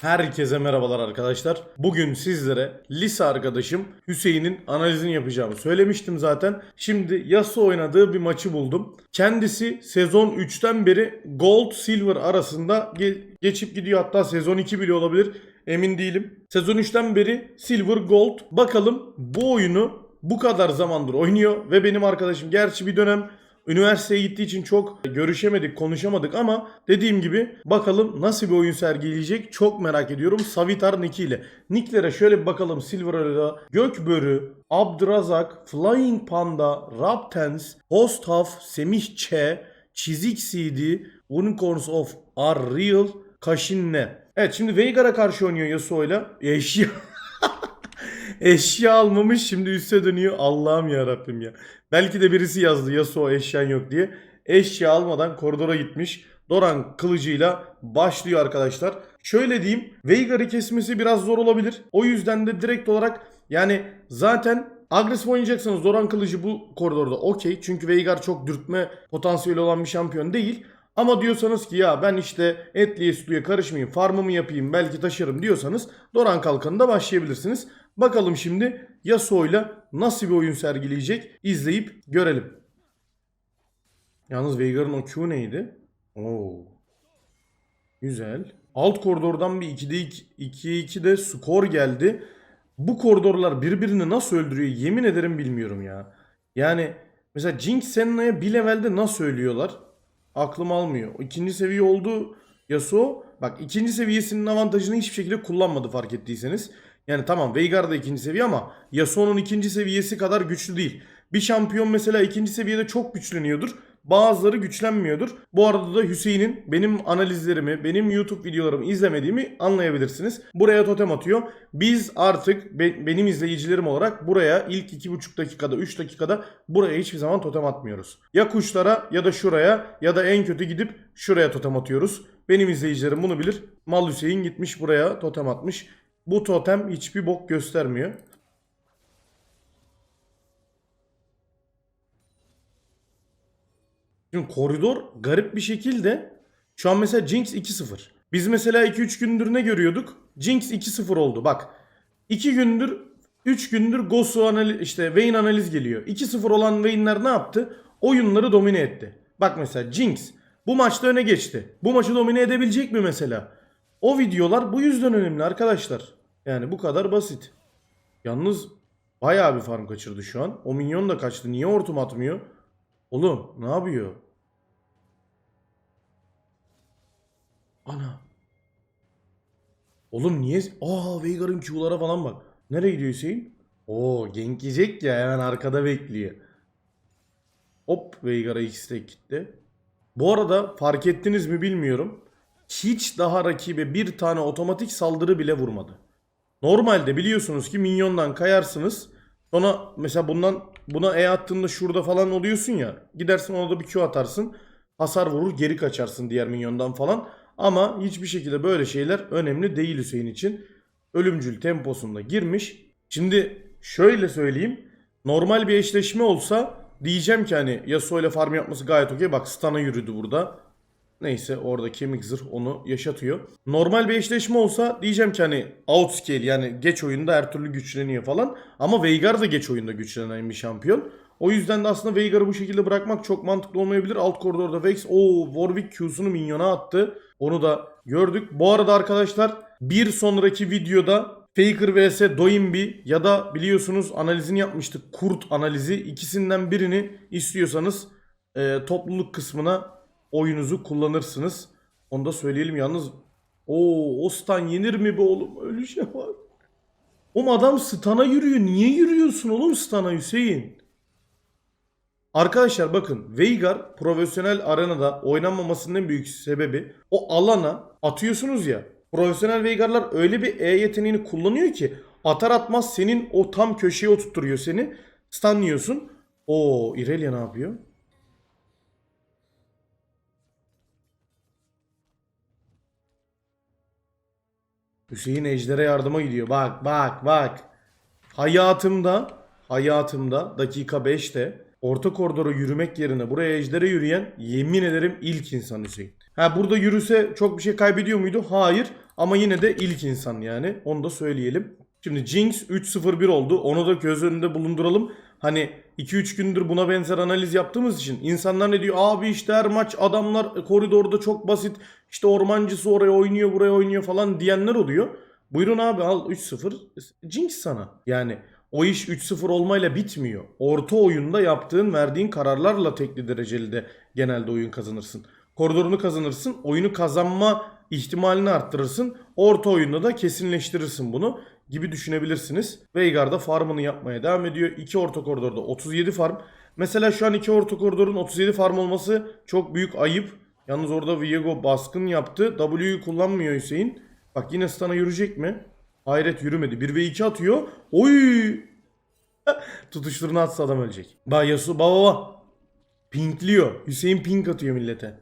Herkese merhabalar arkadaşlar. Bugün sizlere lise arkadaşım Hüseyin'in analizini yapacağımı söylemiştim zaten. Şimdi Yasuo oynadığı bir maçı buldum. Kendisi sezon 3'ten beri Gold Silver arasında ge- geçip gidiyor. Hatta sezon 2 bile olabilir. Emin değilim. Sezon 3'ten beri Silver Gold. Bakalım bu oyunu bu kadar zamandır oynuyor ve benim arkadaşım gerçi bir dönem Üniversiteye gittiği için çok görüşemedik, konuşamadık ama dediğim gibi bakalım nasıl bir oyun sergileyecek çok merak ediyorum. Savitar Nick ile. Nicklere şöyle bir bakalım Silver'da. Gökbörü, Abdrazak, Flying Panda, Raptens, Hostaf, Semih Ç, Çizik CD, Unicorns of Are Real, Kaşinne. Evet şimdi Veigar'a karşı oynuyor Yasuo'yla. Eşya. Eşya almamış şimdi üste dönüyor. Allah'ım ya Rabbim ya. Belki de birisi yazdı Yasuo eşyan yok diye. Eşya almadan koridora gitmiş. Doran kılıcıyla başlıyor arkadaşlar. Şöyle diyeyim. Veigar'ı kesmesi biraz zor olabilir. O yüzden de direkt olarak yani zaten agresif oynayacaksanız Doran kılıcı bu koridorda okey. Çünkü Veigar çok dürtme potansiyeli olan bir şampiyon değil. Ama diyorsanız ki ya ben işte etliye sütlüye karışmayayım farmımı yapayım belki taşırım diyorsanız Doran kalkanında başlayabilirsiniz. Bakalım şimdi Yasuo'yla nasıl bir oyun sergileyecek izleyip görelim. Yalnız Veigar'ın o Q neydi? Oo. Güzel. Alt koridordan bir 2'de 2 2'de skor geldi. Bu koridorlar birbirini nasıl öldürüyor yemin ederim bilmiyorum ya. Yani mesela Jinx Senna'ya bir levelde nasıl ölüyorlar? Aklım almıyor. İkinci seviye oldu Yasuo. Bak ikinci seviyesinin avantajını hiçbir şekilde kullanmadı fark ettiyseniz. Yani tamam Veigar da ikinci seviye ama Yasuo'nun ikinci seviyesi kadar güçlü değil. Bir şampiyon mesela ikinci seviyede çok güçleniyordur. Bazıları güçlenmiyordur. Bu arada da Hüseyin'in benim analizlerimi, benim YouTube videolarımı izlemediğimi anlayabilirsiniz. Buraya totem atıyor. Biz artık be- benim izleyicilerim olarak buraya ilk 2,5 dakikada 3 dakikada buraya hiçbir zaman totem atmıyoruz. Ya kuşlara ya da şuraya ya da en kötü gidip şuraya totem atıyoruz. Benim izleyicilerim bunu bilir. Mal Hüseyin gitmiş buraya totem atmış. Bu totem hiçbir bok göstermiyor. Şimdi koridor garip bir şekilde şu an mesela Jinx 2-0. Biz mesela 2-3 gündür ne görüyorduk? Jinx 2-0 oldu. Bak 2 gündür 3 gündür Gosu analiz işte Vayne analiz geliyor. 2-0 olan Vayne'ler ne yaptı? Oyunları domine etti. Bak mesela Jinx bu maçta öne geçti. Bu maçı domine edebilecek mi mesela? O videolar bu yüzden önemli arkadaşlar. Yani bu kadar basit. Yalnız bayağı bir farm kaçırdı şu an. O minyon da kaçtı. Niye hortum atmıyor? Oğlum ne yapıyor? Ana. Oğlum niye? Aa Veigar'ın Q'lara falan bak. Nereye gidiyor Hüseyin? Oo gank ya hemen arkada bekliyor. Hop Veigar'a X gitti. Bu arada fark ettiniz mi bilmiyorum. Hiç daha rakibe bir tane otomatik saldırı bile vurmadı. Normalde biliyorsunuz ki minyondan kayarsınız. Sonra mesela bundan buna E attığında şurada falan oluyorsun ya. Gidersin ona da bir Q atarsın. Hasar vurur geri kaçarsın diğer minyondan falan. Ama hiçbir şekilde böyle şeyler önemli değil Hüseyin için. Ölümcül temposunda girmiş. Şimdi şöyle söyleyeyim. Normal bir eşleşme olsa diyeceğim ki hani Yasuo ile farm yapması gayet okey. Bak stun'a yürüdü burada. Neyse orada kemik onu yaşatıyor. Normal bir eşleşme olsa diyeceğim ki hani outscale yani geç oyunda her türlü güçleniyor falan. Ama Veigar da geç oyunda güçlenen bir şampiyon. O yüzden de aslında Veigar'ı bu şekilde bırakmak çok mantıklı olmayabilir. Alt koridorda Vex o Warwick Q'sunu minyona attı. Onu da gördük. Bu arada arkadaşlar bir sonraki videoda Faker vs Doimbi ya da biliyorsunuz analizini yapmıştık. Kurt analizi. İkisinden birini istiyorsanız e, topluluk kısmına oyunuzu kullanırsınız. Onu da söyleyelim yalnız. O Ostan yenir mi be oğlum? Öyle şey var. Oğlum adam stana yürüyor. Niye yürüyorsun oğlum stana Hüseyin? Arkadaşlar bakın Veigar profesyonel arenada oynanmamasının en büyük sebebi o alana atıyorsunuz ya. Profesyonel Veigar'lar öyle bir E yeteneğini kullanıyor ki atar atmaz senin o tam köşeye oturtturuyor seni. Stunlıyorsun. O Irelia ne yapıyor? Hüseyin Ejder'e yardıma gidiyor. Bak bak bak. Hayatımda hayatımda dakika 5'te orta koridora yürümek yerine buraya Ejder'e yürüyen yemin ederim ilk insan Hüseyin. Ha burada yürüse çok bir şey kaybediyor muydu? Hayır. Ama yine de ilk insan yani. Onu da söyleyelim. Şimdi Jinx 3-0-1 oldu. Onu da göz önünde bulunduralım. Hani 2-3 gündür buna benzer analiz yaptığımız için insanlar ne diyor? Abi işte her maç adamlar koridorda çok basit. İşte ormancısı oraya oynuyor buraya oynuyor falan diyenler oluyor. Buyurun abi al 3-0. Jinx sana. Yani o iş 3-0 olmayla bitmiyor. Orta oyunda yaptığın verdiğin kararlarla tekli dereceli de genelde oyun kazanırsın. Koridorunu kazanırsın. Oyunu kazanma ihtimalini arttırırsın. Orta oyunda da kesinleştirirsin bunu gibi düşünebilirsiniz. Veigar da farmını yapmaya devam ediyor. İki orta koridorda 37 farm. Mesela şu an iki orta koridorun 37 farm olması çok büyük ayıp. Yalnız orada Viego baskın yaptı. W'yu kullanmıyor Hüseyin. Bak yine stun'a yürüyecek mi? Hayret yürümedi. 1 ve 2 atıyor. Oy! Tutuşturunu atsa adam ölecek. Bak Yasuo baba baba. Pinkliyor. Hüseyin pink atıyor millete.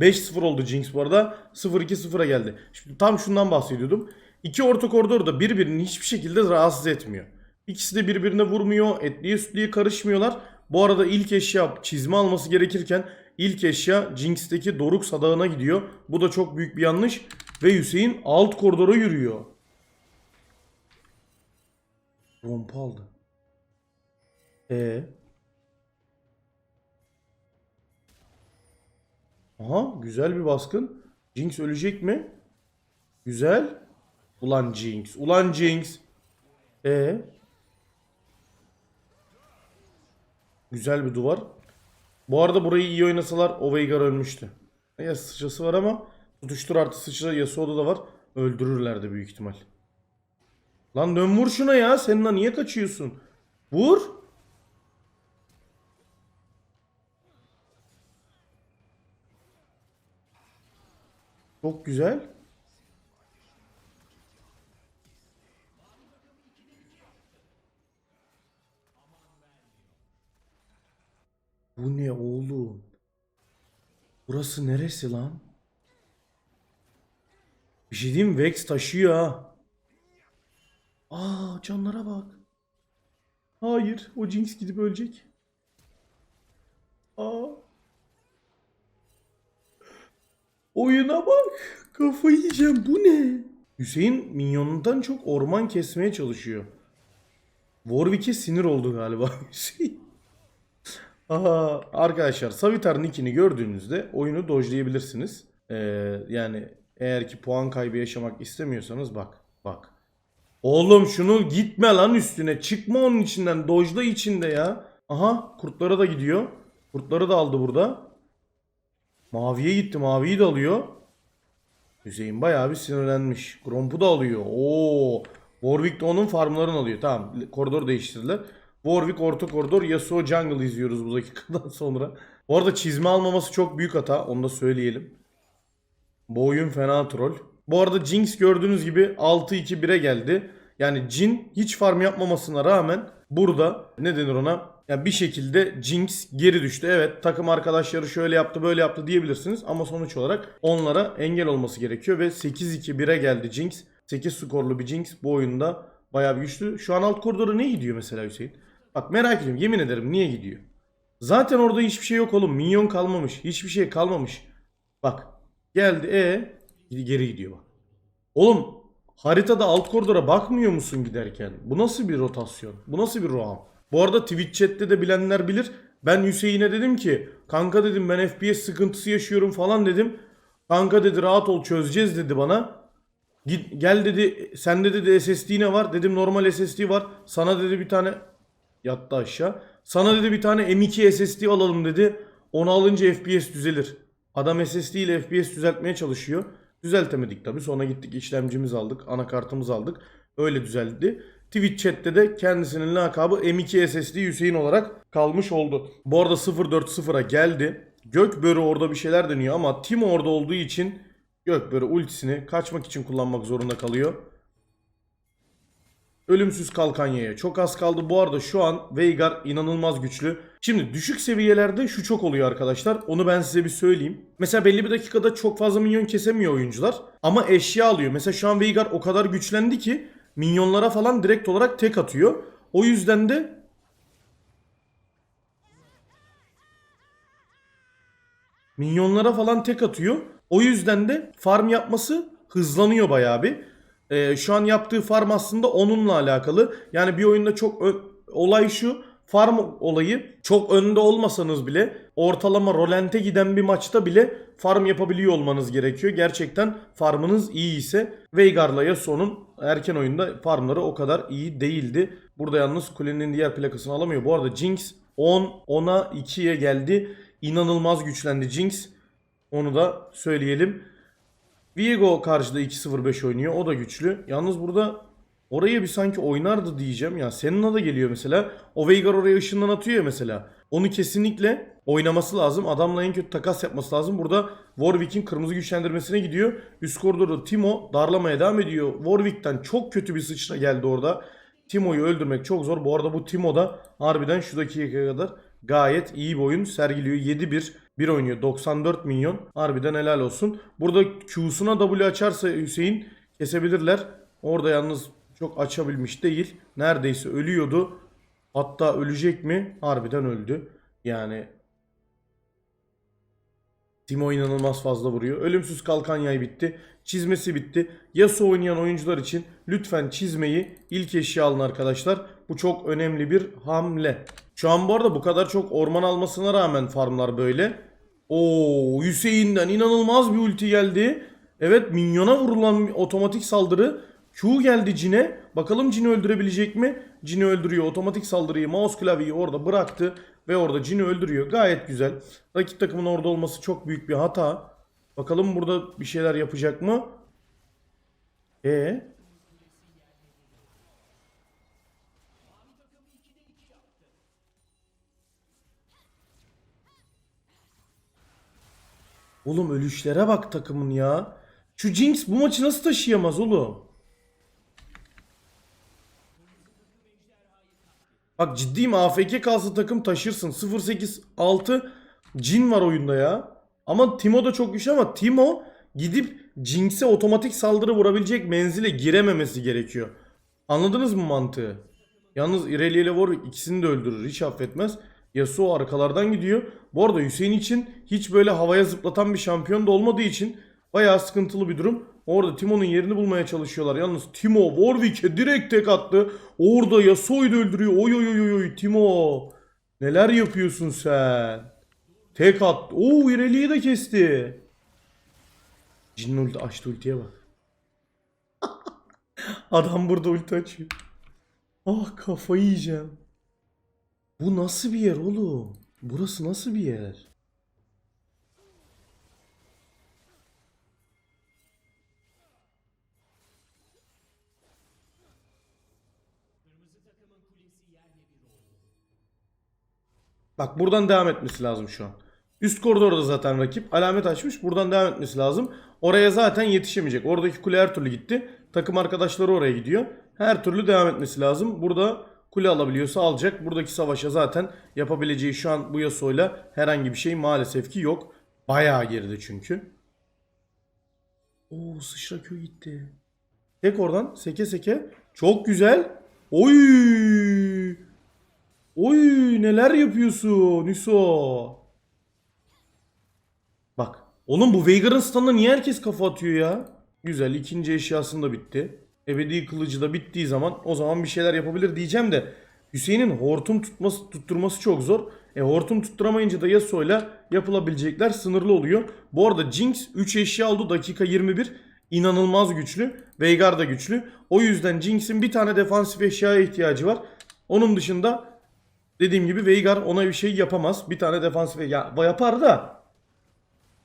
5-0 oldu Jinx bu arada. 0-2-0'a geldi. Şimdi tam şundan bahsediyordum. İki orta koridor da birbirini hiçbir şekilde rahatsız etmiyor. İkisi de birbirine vurmuyor. Etliye sütlüye karışmıyorlar. Bu arada ilk eşya çizme alması gerekirken ilk eşya Jinx'teki Doruk sadağına gidiyor. Bu da çok büyük bir yanlış. Ve Hüseyin alt koridora yürüyor. Rompa aldı. E Aha güzel bir baskın. Jinx ölecek mi? Güzel. Ulan Jinx. Ulan Jinx. E Güzel bir duvar. Bu arada burayı iyi oynasalar o Veigar ölmüştü. Ya sıçrası var ama tutuştur artı sıçra Yasuo'da da var. Öldürürlerdi büyük ihtimal. Lan dön vur şuna ya. Sen lan niye kaçıyorsun? Vur. Çok güzel. Bu ne oğlum? Burası neresi lan? Bir şey diyeyim? Vex taşıyor ha. Aa canlara bak. Hayır o Jinx gidip ölecek. Aa. Oyuna bak. Kafayı yiyeceğim. Bu ne? Hüseyin minyonundan çok orman kesmeye çalışıyor. Warwick'e sinir oldu galiba Hüseyin. Aha, arkadaşlar Savitar nickini gördüğünüzde oyunu dojlayabilirsiniz. Ee, yani eğer ki puan kaybı yaşamak istemiyorsanız bak bak. Oğlum şunu gitme lan üstüne. Çıkma onun içinden. Dojla içinde ya. Aha kurtlara da gidiyor. Kurtları da aldı burada. Maviye gitti. Maviyi de alıyor. Hüseyin bayağı bir sinirlenmiş. Gromp'u da alıyor. Oo. Warwick de onun farmlarını alıyor. Tamam. Koridor değiştirdiler. Warwick orta koridor. Yasuo jungle izliyoruz bu dakikadan sonra. Bu arada çizme almaması çok büyük hata. Onu da söyleyelim. Bu oyun fena troll. Bu arada Jinx gördüğünüz gibi 6-2-1'e geldi. Yani Jin hiç farm yapmamasına rağmen burada ne denir ona? Yani bir şekilde Jinx geri düştü. Evet takım arkadaşları şöyle yaptı böyle yaptı diyebilirsiniz. Ama sonuç olarak onlara engel olması gerekiyor. Ve 8-2-1'e geldi Jinx. 8 skorlu bir Jinx bu oyunda bayağı bir güçlü. Şu an alt koridora ne gidiyor mesela Hüseyin? Bak merak ediyorum yemin ederim niye gidiyor? Zaten orada hiçbir şey yok oğlum. Minyon kalmamış. Hiçbir şey kalmamış. Bak geldi e geri gidiyor bak. Oğlum haritada alt koridora bakmıyor musun giderken? Bu nasıl bir rotasyon? Bu nasıl bir roam? Bu arada Twitch chat'te de bilenler bilir. Ben Hüseyin'e dedim ki kanka dedim ben FPS sıkıntısı yaşıyorum falan dedim. Kanka dedi rahat ol çözeceğiz dedi bana. Git, gel dedi sende dedi SSD ne var? Dedim normal SSD var. Sana dedi bir tane yattı aşağı. Sana dedi bir tane M2 SSD alalım dedi. Onu alınca FPS düzelir. Adam SSD ile FPS düzeltmeye çalışıyor. Düzeltemedik tabii. Sonra gittik işlemcimiz aldık. Anakartımız aldık. Öyle düzeldi. Twitch chat'te de kendisinin lakabı M2 SSD Hüseyin olarak kalmış oldu. Bu arada 0.4.0'a geldi. Gökbörü orada bir şeyler deniyor ama Timo orada olduğu için Gökbörü ultisini kaçmak için kullanmak zorunda kalıyor. Ölümsüz kalkanyaya çok az kaldı. Bu arada şu an Veigar inanılmaz güçlü. Şimdi düşük seviyelerde şu çok oluyor arkadaşlar. Onu ben size bir söyleyeyim. Mesela belli bir dakikada çok fazla minyon kesemiyor oyuncular. Ama eşya alıyor. Mesela şu an Veigar o kadar güçlendi ki minyonlara falan direkt olarak tek atıyor. O yüzden de minyonlara falan tek atıyor. O yüzden de farm yapması hızlanıyor bayağı bir. Ee, şu an yaptığı farm aslında onunla alakalı. Yani bir oyunda çok olay şu. Farm olayı çok önde olmasanız bile ortalama rolente giden bir maçta bile farm yapabiliyor olmanız gerekiyor. Gerçekten farmınız iyi ise Veigar'la Yasuo'nun erken oyunda farmları o kadar iyi değildi. Burada yalnız kulenin diğer plakasını alamıyor. Bu arada Jinx 10 10'a 2'ye geldi. İnanılmaz güçlendi Jinx. Onu da söyleyelim. Viego karşıda 2-0-5 oynuyor. O da güçlü. Yalnız burada oraya bir sanki oynardı diyeceğim. Ya Senna da geliyor mesela. O Veigar oraya ışından atıyor ya mesela. Onu kesinlikle oynaması lazım. Adamla en kötü takas yapması lazım. Burada Warwick'in kırmızı güçlendirmesine gidiyor. Üst koridorda Timo darlamaya devam ediyor. Warwick'ten çok kötü bir sıçra geldi orada. Timo'yu öldürmek çok zor. Bu arada bu Timo da harbiden şu dakikaya kadar gayet iyi bir oyun sergiliyor. 7-1 bir oynuyor. 94 milyon. Harbiden helal olsun. Burada Q'suna W açarsa Hüseyin kesebilirler. Orada yalnız çok açabilmiş değil. Neredeyse ölüyordu. Hatta ölecek mi? Harbiden öldü. Yani Timo inanılmaz fazla vuruyor. Ölümsüz kalkan yay bitti. Çizmesi bitti. Yasuo oynayan oyuncular için lütfen çizmeyi ilk eşya alın arkadaşlar. Bu çok önemli bir hamle. Şu an bu arada bu kadar çok orman almasına rağmen farmlar böyle. Oo Hüseyin'den inanılmaz bir ulti geldi. Evet minyona vurulan otomatik saldırı. Q geldi Cin'e. Bakalım Cin'i öldürebilecek mi? Cin'i öldürüyor. Otomatik saldırıyı mouse klavyeyi orada bıraktı. Ve orada Cin'i öldürüyor. Gayet güzel. Rakip takımın orada olması çok büyük bir hata. Bakalım burada bir şeyler yapacak mı? E Oğlum ölüşlere bak takımın ya. Şu Jinx bu maçı nasıl taşıyamaz oğlum? Bak ciddiyim AFK kalsa takım taşırsın. 0-8-6 Jin var oyunda ya. Ama Timo da çok güçlü ama Timo gidip Jinx'e otomatik saldırı vurabilecek menzile girememesi gerekiyor. Anladınız mı mantığı? Yalnız Irelia ile Warwick ikisini de öldürür. Hiç affetmez. Yasuo arkalardan gidiyor. Bu arada Hüseyin için hiç böyle havaya zıplatan bir şampiyon da olmadığı için bayağı sıkıntılı bir durum. Orada Timo'nun yerini bulmaya çalışıyorlar. Yalnız Timo Warwick'e direkt tek attı. Orada Yasuo'yu da öldürüyor. Oy oy oy oy Timo. Neler yapıyorsun sen? Tek attı. Oo Irelia'yı da kesti. Jin'in ulti açtı ultiye bak. Adam burada ulti açıyor. Ah kafayı yiyeceğim. Bu nasıl bir yer oğlum? Burası nasıl bir yer? Bak buradan devam etmesi lazım şu an. Üst koridorda zaten rakip alamet açmış. Buradan devam etmesi lazım. Oraya zaten yetişemeyecek. Oradaki kule her türlü gitti. Takım arkadaşları oraya gidiyor. Her türlü devam etmesi lazım. Burada kule alabiliyorsa alacak. Buradaki savaşa zaten yapabileceği şu an bu Yasuo'yla herhangi bir şey maalesef ki yok. Bayağı geride çünkü. Oo sıçra köy gitti. Tek oradan seke seke. Çok güzel. Oy! Oy neler yapıyorsun Hüso? Bak. Oğlum bu Veigar'ın standına niye herkes kafa atıyor ya? Güzel ikinci eşyasında da bitti. Ebedi kılıcı da bittiği zaman o zaman bir şeyler yapabilir diyeceğim de Hüseyin'in hortum tutması tutturması çok zor. E hortum tutturamayınca da Yasuo'yla yapılabilecekler sınırlı oluyor. Bu arada Jinx 3 eşya oldu dakika 21. İnanılmaz güçlü. Veigar da güçlü. O yüzden Jinx'in bir tane defansif eşyaya ihtiyacı var. Onun dışında dediğim gibi Veigar ona bir şey yapamaz. Bir tane defansif ya yapar da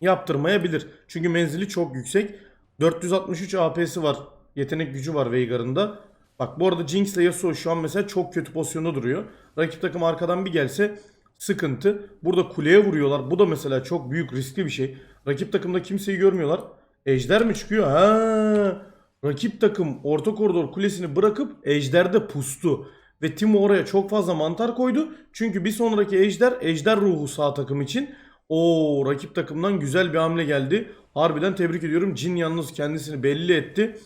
yaptırmayabilir. Çünkü menzili çok yüksek. 463 AP'si var. Yetenek gücü var Veigar'ın da. Bak bu arada Jinx ile Yasuo şu an mesela çok kötü pozisyonda duruyor. Rakip takım arkadan bir gelse sıkıntı. Burada kuleye vuruyorlar. Bu da mesela çok büyük riskli bir şey. Rakip takımda kimseyi görmüyorlar. Ejder mi çıkıyor? Ha. Rakip takım orta koridor kulesini bırakıp Ejder'de pustu. Ve Timo oraya çok fazla mantar koydu. Çünkü bir sonraki Ejder, Ejder ruhu sağ takım için. O rakip takımdan güzel bir hamle geldi. Harbiden tebrik ediyorum. Jin yalnız kendisini belli etti.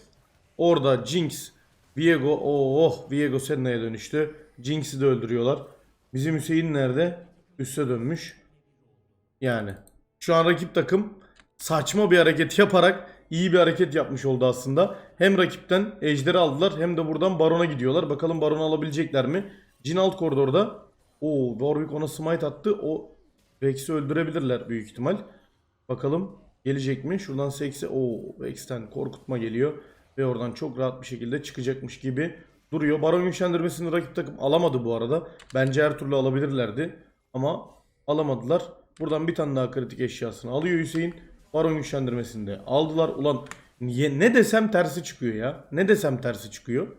Orada Jinx, Viego, oh Viego Senna'ya dönüştü. Jinx'i de öldürüyorlar. Bizim Hüseyin nerede? Üste dönmüş. Yani şu an rakip takım saçma bir hareket yaparak iyi bir hareket yapmış oldu aslında. Hem rakipten ejderi aldılar hem de buradan barona gidiyorlar. Bakalım baronu alabilecekler mi? Jin alt koridorda. Oo Warwick ona smite attı. O Rex'i öldürebilirler büyük ihtimal. Bakalım gelecek mi? Şuradan Sex'e o Rex'ten korkutma geliyor. Ve oradan çok rahat bir şekilde çıkacakmış gibi duruyor. Baron güçlendirmesini rakip takım alamadı bu arada. Bence her türlü alabilirlerdi. Ama alamadılar. Buradan bir tane daha kritik eşyasını alıyor Hüseyin. Baron güçlendirmesini de aldılar. Ulan niye, ne desem tersi çıkıyor ya. Ne desem tersi çıkıyor.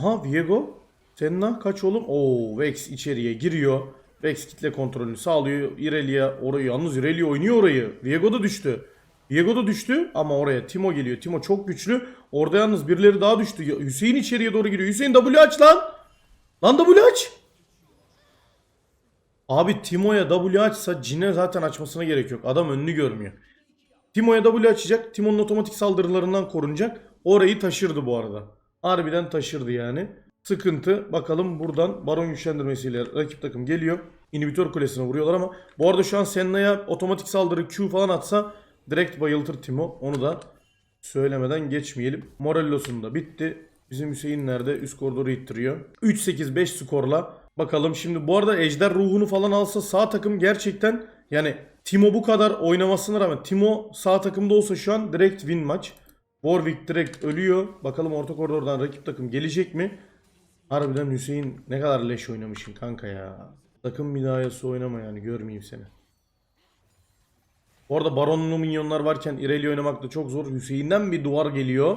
Ha Viego. Senna kaç oğlum? Oo Vex içeriye giriyor. Vex kitle kontrolünü sağlıyor. Irelia orayı yalnız Irelia oynuyor orayı. Viego da düştü. Viego da düştü ama oraya Timo geliyor. Timo çok güçlü. Orada yalnız birileri daha düştü. Hüseyin içeriye doğru giriyor. Hüseyin W aç lan. Lan W aç. Abi Timo'ya W açsa Jin'e zaten açmasına gerek yok. Adam önünü görmüyor. Timo'ya W açacak. Timo'nun otomatik saldırılarından korunacak. Orayı taşırdı bu arada. Harbiden taşırdı yani. Sıkıntı. Bakalım buradan baron güçlendirmesiyle rakip takım geliyor. İnhibitör kulesine vuruyorlar ama bu arada şu an Senna'ya otomatik saldırı Q falan atsa direkt bayıltır Timo. Onu da söylemeden geçmeyelim. Morellos'un da bitti. Bizim Hüseyin nerede? Üst koridoru ittiriyor. 3-8-5 skorla. Bakalım şimdi bu arada Ejder ruhunu falan alsa sağ takım gerçekten yani Timo bu kadar oynamasına rağmen Timo sağ takımda olsa şu an direkt win maç. Warwick direkt ölüyor. Bakalım orta koridordan rakip takım gelecek mi? Harbiden Hüseyin ne kadar leş oynamışsın kanka ya. Takım Yasuo oynama yani görmeyeyim seni. Bu arada Baronlu minyonlar varken Irelia oynamak da çok zor. Hüseyin'den bir duvar geliyor.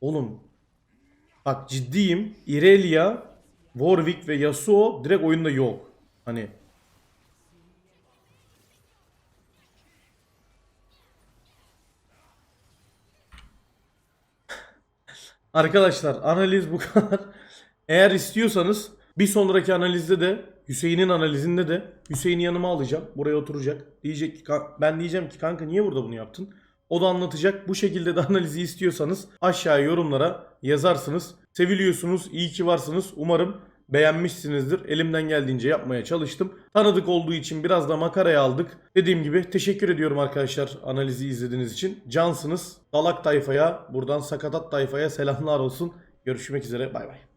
Oğlum bak ciddiyim. Irelia, Warwick ve Yasuo direkt oyunda yok. Hani Arkadaşlar analiz bu kadar. Eğer istiyorsanız bir sonraki analizde de Hüseyin'in analizinde de Hüseyin'i yanıma alacağım. Buraya oturacak. Diyecek ki "Kan- ben diyeceğim ki kanka niye burada bunu yaptın? O da anlatacak. Bu şekilde de analizi istiyorsanız aşağıya yorumlara yazarsınız. Seviliyorsunuz. iyi ki varsınız. Umarım beğenmişsinizdir. Elimden geldiğince yapmaya çalıştım. Tanıdık olduğu için biraz da makaraya aldık. Dediğim gibi teşekkür ediyorum arkadaşlar analizi izlediğiniz için. Cansınız. Dalak tayfaya, buradan sakatat tayfaya selamlar olsun. Görüşmek üzere. Bay bay.